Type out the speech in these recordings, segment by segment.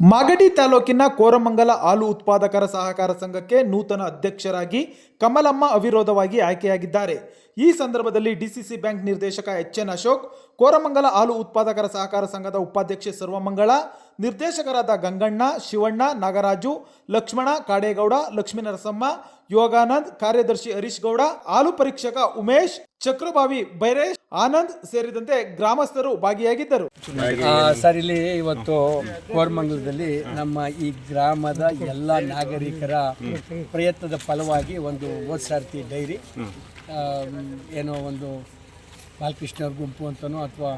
ಮಾಗಡಿ ತಾಲೂಕಿನ ಕೋರಮಂಗಲ ಹಾಲು ಉತ್ಪಾದಕರ ಸಹಕಾರ ಸಂಘಕ್ಕೆ ನೂತನ ಅಧ್ಯಕ್ಷರಾಗಿ ಕಮಲಮ್ಮ ಅವಿರೋಧವಾಗಿ ಆಯ್ಕೆಯಾಗಿದ್ದಾರೆ. ಈ ಸಂದರ್ಭದಲ್ಲಿ ಡಿಸಿಸಿ ಬ್ಯಾಂಕ್ ನಿರ್ದೇಶಕ ಎಚ್ ಎನ್ ಅಶೋಕ್, ಕೋರಮಂಗಲ ಹಾಲು ಉತ್ಪಾದಕರ ಸಹಕಾರ ಸಂಘದ ಉಪಾಧ್ಯಕ್ಷೆ ಸರ್ವಮಂಗಳ ನಿರ್ದೇಶಕರಾದ ಗಂಗಣ್ಣ, ಶಿವಣ್ಣ, ನಾಗರಾಜು, ಲಕ್ಷ್ಮಣ, ಕಾಡೇಗೌಡ, ಲಕ್ಷ್ಮೀ ನರಸಮ್ಮ ಯೋಗಾನಂದ್, ಕಾರ್ಯದರ್ಶಿ ಹರೀಶ್ ಗೌಡ, ಹಾಲು ಪರೀಕ್ಷಕ ಉಮೇಶ್, ಚಕ್ರಭಾವಿ ಬೈರೇಶ್, ಆನಂದ್ ಸೇರಿದಂತೆ ಗ್ರಾಮಸ್ಥರು ಭಾಗಿಯಾಗಿದ್ದರು. ಸರ್, ಇಲ್ಲಿ ಇವತ್ತು ಕೋರ್ಮಂಗಲದಲ್ಲಿ ನಮ್ಮ ಈ ಗ್ರಾಮದ ಎಲ್ಲ ನಾಗರಿಕರ ಪ್ರಯತ್ನದ ಫಲವಾಗಿ ಒಂದು ಓದ್ಸಾರ್ತಿ ಸಾರ್ತಿ ಡೈರಿ ಏನೋ ಒಂದು ಬಾಲಕೃಷ್ಣ ಗುಂಪು ಅಂತನೋ ಅಥವಾ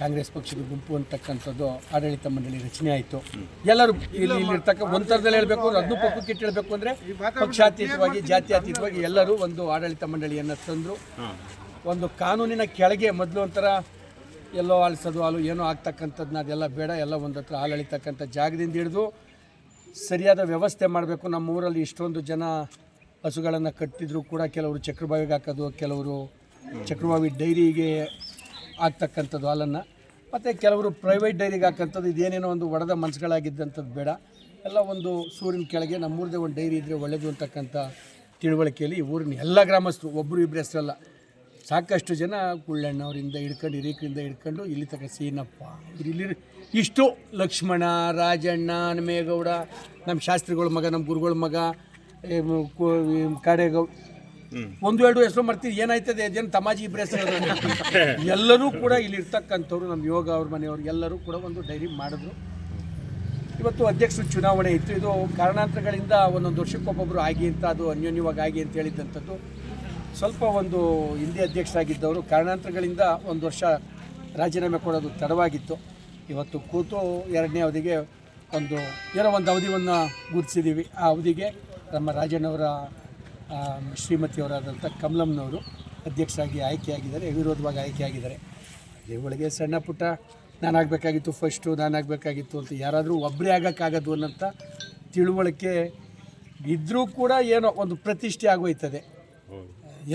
ಕಾಂಗ್ರೆಸ್ ಪಕ್ಷದ ಗುಂಪು ಅಂತಕ್ಕಂಥದ್ದು ಆಡಳಿತ ಮಂಡಳಿ ರಚನೆ ಆಯಿತು. ಎಲ್ಲರೂ ಇಲ್ಲಿ ಇಲ್ಲಿರ್ತಕ್ಕ ಒಂದು ಥರದಲ್ಲಿ ಹೇಳಬೇಕು ಅದನ್ನು ಪಕ್ಕಕ್ಕೆ ಹೇಳಬೇಕು ಅಂದರೆ ಪಕ್ಷಾತೀತವಾಗಿ, ಜಾತ್ಯತೀತವಾಗಿ ಎಲ್ಲರೂ ಒಂದು ಆಡಳಿತ ಮಂಡಳಿಯನ್ನು ತಂದರು. ಒಂದು ಕಾನೂನಿನ ಕೆಳಗೆ ಮೊದಲು ಒಂಥರ ಎಲ್ಲೋ ಆಲಿಸೋದು ಹಾಲು ಏನೋ ಆಗ್ತಕ್ಕಂಥದ್ದನ್ನ ಅದೆಲ್ಲ ಬೇಡ, ಎಲ್ಲ ಒಂದು ಹತ್ರ ಆಳಳಿತಕ್ಕಂಥ ಜಾಗದಿಂದ ಹಿಡಿದು ಸರಿಯಾದ ವ್ಯವಸ್ಥೆ ಮಾಡಬೇಕು. ನಮ್ಮ ಊರಲ್ಲಿ ಇಷ್ಟೊಂದು ಜನ ಹಸುಗಳನ್ನು ಕಟ್ಟಿದ್ರು ಕೂಡ ಕೆಲವರು ಚಕ್ರಬಾವಿಗೆ ಹಾಕೋದು, ಕೆಲವರು ಚಕ್ರಬಾವಿ ಡೈರಿಗೆ ಆಗ್ತಕ್ಕಂಥದ್ದು ಹಾಲನ್ನು. ಮತ್ತು ಕೆಲವರು ಪ್ರೈವೇಟ್ ಡೈರಿಗೆ ಹಾಕಂಥದ್ದು ಇದೇನೇನೋ ಒಂದು ಒಡೆದ ಮನಸ್ಸುಗಳಾಗಿದ್ದಂಥದ್ದು ಬೇಡ. ಎಲ್ಲ ಒಂದು ಸೂರಿನ ಕೆಳಗೆ ನಮ್ಮೂರದೇ ಒಂದು ಡೈರಿ ಇದ್ದರೆ ಒಳ್ಳೆಯದು ಅಂತಕ್ಕಂಥ ತಿಳುವಳಿಕೆಯಲ್ಲಿ ಊರಿನ ಎಲ್ಲ ಗ್ರಾಮಸ್ಥರು ಒಬ್ಬರು ಇಬ್ಬರು ಹೆಸರಲ್ಲ. ಸಾಕಷ್ಟು ಜನ ಕುಳ್ಳಣ್ಣವರಿಂದ ಹಿಡ್ಕೊಂಡು ಹಿರೀಕರಿಂದ ಹಿಡ್ಕೊಂಡು ಇಲ್ಲಿ ತಕ್ಕ ಸೀನಪ್ಪ. ಇಲ್ಲಿ ಇಷ್ಟು ಲಕ್ಷ್ಮಣ ರಾಜಣ್ಣ ಹನುಮೇಗೌಡ ನಮ್ಮ ಶಾಸ್ತ್ರಿಗಳ ಮಗ ನಮ್ಮ ಗುರುಗಳ ಮಗ ಏ, ಮ- ಕು- ಈ ಕಾಡೇಗೌ ಒಂದು ಎರಡು ಹೆಸರು ಮಾಡ್ತೀವಿ ಏನಾಯ್ತದೆ? ಅದೇನು ತಮಾಜಿ ಇಬ್ಬರು ಹೆಸರು ಎಲ್ಲರೂ ಕೂಡ ಇಲ್ಲಿ ಇರ್ತಕ್ಕಂಥವ್ರು ನಮ್ಮ ಯೋಗ ಅವ್ರ ಮನೆಯವರು ಎಲ್ಲರೂ ಕೂಡ ಒಂದು ಡೈರಿ ಮಾಡಿದ್ರು. ಇವತ್ತು ಅಧ್ಯಕ್ಷರು ಚುನಾವಣೆ ಇತ್ತು. ಇದು ಕಾರಣಾಂತರಗಳಿಂದ ಒಂದೊಂದು ವರ್ಷಕ್ಕೊಬ್ಬೊಬ್ಬರು ಆಗಿ ಅಂತ ಅದು ಅನ್ಯೋನ್ಯವಾಗಿ ಆಗಿ ಅಂತ ಹೇಳಿದ್ದಂಥದ್ದು ಸ್ವಲ್ಪ ಒಂದು ಹಿಂದೆ ಅಧ್ಯಕ್ಷರಾಗಿದ್ದವರು ಕಾರಣಾಂತರಗಳಿಂದ ಒಂದು ವರ್ಷ ರಾಜೀನಾಮೆ ಕೊಡೋದು ತಡವಾಗಿತ್ತು. ಇವತ್ತು ಕೂತು ಎರಡನೇ ಅವಧಿಗೆ ಒಂದು ಏನೋ ಒಂದು ಅವಧಿಯನ್ನು ಗುರುತಿಸಿದ್ದೀವಿ. ಆ ಅವಧಿಗೆ ನಮ್ಮ ರಾಜಣ್ಣವರ ಶ್ರೀಮತಿಯವರಾದಂಥ ಕಮಲಮ್ನವರು ಅಧ್ಯಕ್ಷರಾಗಿ ಆಯ್ಕೆಯಾಗಿದ್ದಾರೆ, ವಿರೋಧವಾಗಿ ಆಯ್ಕೆಯಾಗಿದ್ದಾರೆ. ಅದೇ ಒಳಗೆ ಸಣ್ಣ ಪುಟ್ಟ ನಾನು ಆಗಬೇಕಾಗಿತ್ತು ಫಸ್ಟು ನಾನು ಆಗಬೇಕಾಗಿತ್ತು ಅಂತ ಯಾರಾದರೂ ಒಬ್ಬರೇ ಆಗೋಕ್ಕಾಗದು ಅನ್ನೋಂಥ ತಿಳುವಳಿಕೆ ಇದ್ದರೂ ಕೂಡ ಏನೋ ಒಂದು ಪ್ರತಿಷ್ಠೆ ಆಗೋಯ್ತದೆ.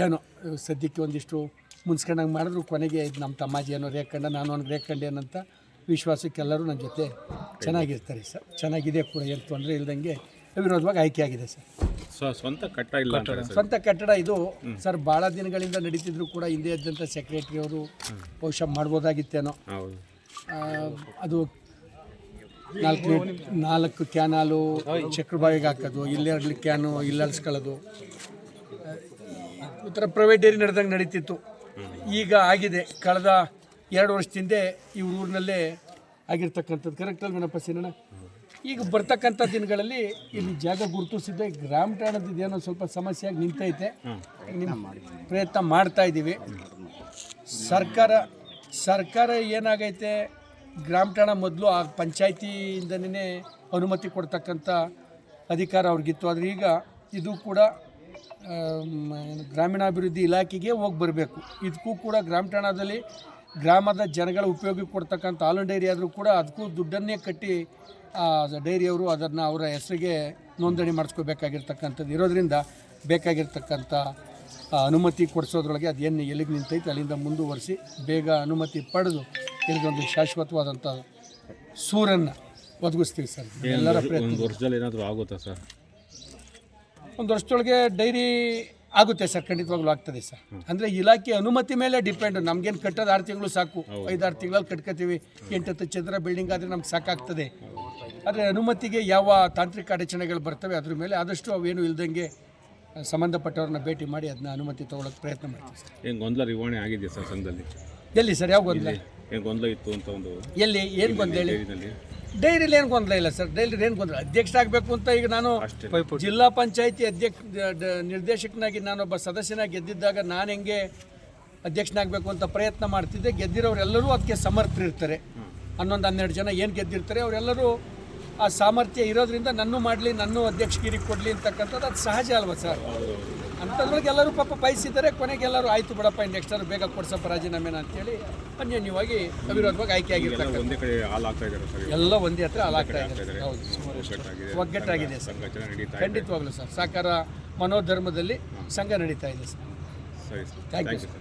ಏನೋ, ಸದ್ಯಕ್ಕೆ ಒಂದಿಷ್ಟು ಮುನ್ಸ್ಕೊಂಡಂಗೆ ಮಾಡಿದ್ರು, ಕೊನೆಗೆ ಇದು ನಮ್ಮ ತಮ್ಮಾಜಿ ಏನೋ ರೇಖಂಡ, ನಾನು ಅವ್ನಿಗೆ ರೇಖಂಡೆ ಅನ್ನೋಂಥ ವಿಶ್ವಾಸಕ್ಕೆಲ್ಲರೂ ನನ್ನ ಜೊತೆ ಚೆನ್ನಾಗಿರ್ತಾರೆ ಸರ್. ಚೆನ್ನಾಗಿದೆ ಕೂಡ, ಏನು ತೊಂದರೆ ಇಲ್ಲದಂಗೆ ವಿರೋಧವಾಗಿ ಆಯ್ಕೆಯಾಗಿದೆ ಸರ್. ಸ್ವಂತ ಕಟ್ಟ ಇಲ್ಲ ಅಂತಾರೆ ಸರ್ ಸ್ವಂತ ಕಟ್ಟಡ ಇದು. ಸರ್ ಭಾಳ ದಿನಗಳಿಂದ ನಡೀತಿದ್ರು ಕೂಡ ಹಿಂದೆ ಇದ್ದಂಥ ಸೆಕ್ರೆಟರಿ ಅವರು ಬಹುಶಃ ಮಾಡ್ಬೋದಾಗಿತ್ತೇನೋ. ಹೌದು. ಆ, ಅದು ನಾಲ್ಕು ನಾಲ್ಕು ಕ್ಯಾನಾಲು ಚಕ್ರಬಾವಿಗೆ ಹಾಕೋದು ಇಲ್ಲೆರಡು ಕ್ಯಾನು ಇಲ್ಲಿ ಅಲ್ಸ್ಕೊಳ್ಳೋದು. ಈ ಥರ ಪ್ರೈವೇಟ್ ಡೈರಿ ನಡೆದಂಗೆ ನಡೀತಿತ್ತು. ಈಗ ಆಗಿದೆ. ಕಳೆದ ಎರಡು ವರ್ಷದಿಂದ ಈ ಊರಿನಲ್ಲೇ ಆಗಿರ್ತಕ್ಕಂಥದ್ದು. ಕರೆಕ್ಟ್ ಅಲ್ವೇನಪ್ಪ ಸಿನಣ್ಣ? ಈಗ ಬರ್ತಕ್ಕಂಥ ದಿನಗಳಲ್ಲಿ ಇಲ್ಲಿ ಜಾಗ ಗುರುತಿಸಿದ್ದೆ ಗ್ರಾಮ ಠಾಣದ ಇದೇನೋ ಸ್ವಲ್ಪ ಸಮಸ್ಯೆಯಾಗಿ ನಿಂತೈತೆ. ಪ್ರಯತ್ನ ಮಾಡ್ತಾ ಇದ್ದೀವಿ. ಸರ್ಕಾರ ಸರ್ಕಾರ ಏನಾಗೈತೆ? ಗ್ರಾಮ ಠಾಣ ಮೊದಲು ಆ ಪಂಚಾಯತಿಯಿಂದನೇ ಅನುಮತಿ ಕೊಡ್ತಕ್ಕಂಥ ಅಧಿಕಾರ ಅವ್ರಿಗಿತ್ತು. ಆದರೆ ಈಗ ಇದು ಕೂಡ ಗ್ರಾಮೀಣಾಭಿವೃದ್ಧಿ ಇಲಾಖೆಗೆ ಹೋಗಿ ಬರಬೇಕು. ಇದಕ್ಕೂ ಕೂಡ ಗ್ರಾಮ ಠಾಣದಲ್ಲಿ ಗ್ರಾಮದ ಜನಗಳ ಉಪಯೋಗಕ್ಕೆ ಕೊಡ್ತಕ್ಕಂಥ ಹಾಲು ಡೈರಿ ಆದರೂ ಕೂಡ ಅದಕ್ಕೂ ದುಡ್ಡನ್ನೇ ಕಟ್ಟಿ ಡೈರಿಯವರು ಅದನ್ನು ಅವರ ಹೆಸರಿಗೆ ನೋಂದಣಿ ಮಾಡಿಸ್ಕೋಬೇಕಾಗಿರ್ತಕ್ಕಂಥದ್ದು. ಇರೋದರಿಂದ ಬೇಕಾಗಿರ್ತಕ್ಕಂಥ ಅನುಮತಿ ಕೊಡಿಸೋದ್ರೊಳಗೆ ಅದೇನು ಎಲ್ಲಿಗೆ ನಿಂತೈತೆ ಅಲ್ಲಿಂದ ಮುಂದುವರಿಸಿ ಬೇಗ ಅನುಮತಿ ಪಡೆದು ಇದೊಂದು ಶಾಶ್ವತವಾದಂಥ ಸೂರನ್ನು ಒದಗಿಸ್ತೀವಿ ಸರ್. ಎಲ್ಲರ ಪ್ರಯತ್ನ ಒಂದು ವರ್ಷದಲ್ಲಿ ಏನಾದರೂ ಆಗುತ್ತಾ ಸರ್? ಒಂದು ವರ್ಷದೊಳಗೆ ಡೈರಿ ಆಗುತ್ತೆ ಸರ್ ಖಂಡಿತವಾಗ್ಲೂ ಆಗ್ತದೆ ಸರ್. ಅಂದರೆ ಇಲಾಖೆ ಅನುಮತಿ ಮೇಲೆ ಡಿಪೆಂಡ್ ನಮ್ಗೇನು ಕಟ್ಟೋದು ಆರು ತಿಂಗಳು ಸಾಕು ಐದಾರು ತಿಂಗಳಲ್ಲಿ ಕಟ್ಕೋತೀವಿ ಎಂಟತ್ತು ಚದರ ಬಿಲ್ಡಿಂಗ್ ಆದರೆ ನಮ್ಗೆ ಸಾಕಾಗ್ತದೆ. ಆದರೆ ಅನುಮತಿಗೆ ಯಾವ ತಾಂತ್ರಿಕ ಅಡಚಣೆಗಳು ಬರ್ತವೆ ಅದ್ರ ಮೇಲೆ ಆದಷ್ಟು ಅವೇನು ಇಲ್ದಂಗೆ ಸಂಬಂಧಪಟ್ಟವ್ರನ್ನ ಭೇಟಿ ಮಾಡಿ ಅದನ್ನ ಅನುಮತಿ ತಗೊಳ್ಳೋಕೆ ಪ್ರಯತ್ನ ಮಾಡ್ತೀವಿ ಸರ್. ಏನು ಗೊಂದಲ ಆಗಿದೆ ಸರ್ ಸಂಘದಲ್ಲಿ? ಎಲ್ಲಿ ಸರ್ ಯಾವ ಗೊಂದಲ? ಏನು ಗೊಂದಲ ಇತ್ತು ಅಂತ ಒಂದು ಎಲ್ಲಿ ಏನು ಗೊಂದಲ ಹೇಳಿ? ಡೈರಿಲಿ ಏನು ಗೊಂದಲ ಇಲ್ಲ ಸರ್. ಡೈರಿ ಏನು ಗೊಂದಲ? ಅಧ್ಯಕ್ಷರಾಗಬೇಕು ಅಂತ ಈಗ ನಾನು ಜಿಲ್ಲಾ ಪಂಚಾಯತಿ ಅಧ್ಯಕ್ಷ ನಿರ್ದೇಶಕನಾಗಿ ನಾನೊಬ್ಬ ಸದಸ್ಯನಾಗಿ ಗೆದ್ದಿದ್ದಾಗ ನಾನು ಹೆಂಗೆ ಅಧ್ಯಕ್ಷನಾಗಬೇಕು ಅಂತ ಪ್ರಯತ್ನ ಮಾಡ್ತಿದ್ದೆ. ಗೆದ್ದಿರೋರೆಲ್ಲರೂ ಅದಕ್ಕೆ ಸಮರ್ಥರಿರ್ತಾರೆ. ಹನ್ನೊಂದು ಹನ್ನೆರಡು ಜನ ಏನು ಗೆದ್ದಿರ್ತಾರೆ ಅವರೆಲ್ಲರೂ ಆ ಸಾಮರ್ಥ್ಯ ಇರೋದ್ರಿಂದ ನನ್ನೂ ಮಾಡಲಿ ನನ್ನೂ ಅಧ್ಯಕ್ಷಗಿರಿ ಕೊಡಲಿ ಅಂತಕ್ಕಂಥದ್ದು ಅದು ಸಹಜ ಅಲ್ವಾ ಸರ್? ಅಂಥದ್ರೊಳಗೆ ಎಲ್ಲರೂ ಪಾಪ ಬಯಸಿದ್ದಾರೆ. ಕೊನೆಗೆ ಎಲ್ಲರೂ ಆಯಿತು ಬಿಡಪ್ಪ ನೆಕ್ಸ್ಟ್ ಅವರು ಬೇಗ ಕೊಡ್ಸಪ್ಪ ರಾಜೀನಾಮೆನ ಅಂತೇಳಿ ಅನ್ಯೋನ್ಯವಾಗಿ ಅವಿರೋಧವಾಗಿ ಆಯ್ಕೆ ಒಂದೇ ಕಡೆ ಇದ್ದಾರೆ ಸರ್ ಎಲ್ಲ ಒಂದೇ ಹತ್ರ ಹಾಲಾಗ್ತಾ ಇದೆ ಹೌದು ಒಗ್ಗಟ್ಟಾಗಿದೆ. ಒಗ್ಗಟ್ಟಾಗಿದೆ ಸರ್ ಖಂಡಿತವಾಗ್ಲೂ ಸರ್. ಸಾಕಾರ ಮನೋಧರ್ಮದಲ್ಲಿ ಸಂಘ ನಡೀತಾ ಇದೆ ಸರ್. ಸರಿ ಸರ್. Thank you sir.